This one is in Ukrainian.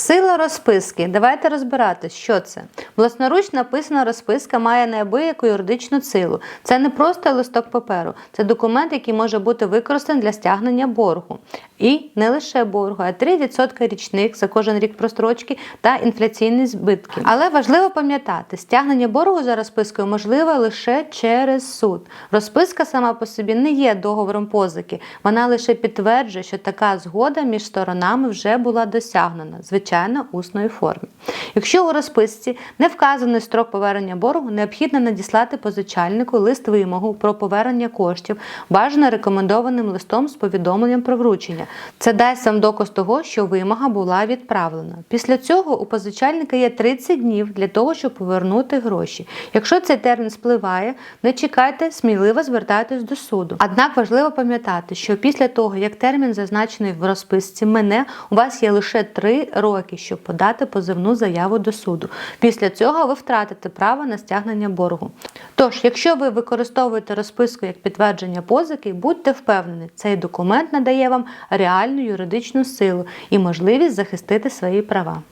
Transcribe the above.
Сила розписки. Давайте розбиратись, що це. Власноруч написана розписка має неабияку юридичну силу. Це не просто листок паперу, це документ, який може бути використаний для стягнення боргу. І не лише боргу, а 3% річних за кожен рік прострочки та інфляційні збитки. Але важливо пам'ятати, стягнення боргу за розпискою можливе лише через суд. Розписка сама по собі не є договором позики, вона лише підтверджує, що така згода між сторонами вже була досягнена, звичайно, усною формі. Якщо у розписці не вказаний строк повернення боргу, необхідно надіслати позичальнику лист вимогу про повернення коштів, бажано рекомендованим листом з повідомленням про вручення. Це дасть вам доказ того, що вимога була відправлена. Після цього у позичальника є 30 днів для того, щоб повернути гроші. Якщо цей термін спливає, не чекайте, сміливо звертайтесь до суду. Однак важливо пам'ятати, що після того, як термін зазначений в розписці мене, у вас є лише 3 роки, щоб подати позивну заяву до суду. Після цього ви втратите право на стягнення боргу. Тож, якщо ви використовуєте розписку як підтвердження позики, будьте впевнені, цей документ надає вам реальну юридичну силу і можливість захистити свої права.